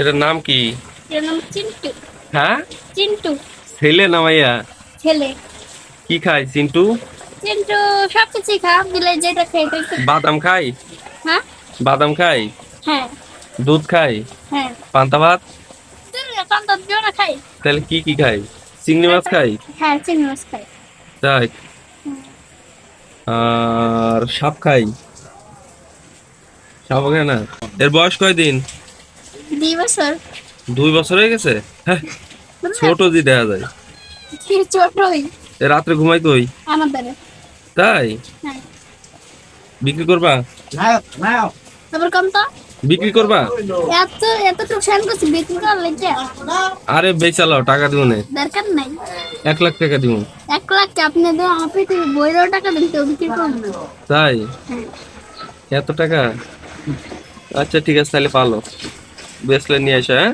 এটার নাম কি? এর নাম চিন্টু। হ্যাঁ? চিন্টু। ছেলে না মাইয়া ছেলে। কি খায় চিন্টু? চিন্টু সব কিছুই খা বিলে যেটা খাই তাই খা। বাদাম খায়? হ্যাঁ? বাদাম খায়? হ্যাঁ। দুধ খায়? হ্যাঁ। পান্তা ভাত? পান্তা দিও না খাই তাহলে কি কি খায়? চিংড়ি মাছ খায়? হ্যাঁ চিংড়ি মাছ খাই তাই আর সাপ খাই সাপ খায় না? এর বয়স কয়দিন? দুই বছর। দুই বছর হয়ে গেছে? হ্যাঁ ছোট জি দেখা যায়। কি ছোটই এ রাত্রে ঘুমাই কই আমাদের। তাই? হ্যাঁ। বিক্রি করবা? তারপর কম তো। বিক্রি করবা? এত এতটুকু সেন করছি বিক্রি করার লেগে। আরে বেচালাও টাকা দিব না। দরকার নাই। এক লাখ টাকা দিব এক লাখ কি আপনি তো আপনি তো বইরও টাকা দেন কেউ বিক্রি করুন তাই? হ্যাঁ। এত টাকা? আচ্ছা ঠিক আছে তাহলে পালো। বেসলে নিয়ে আসা হ্যাঁ?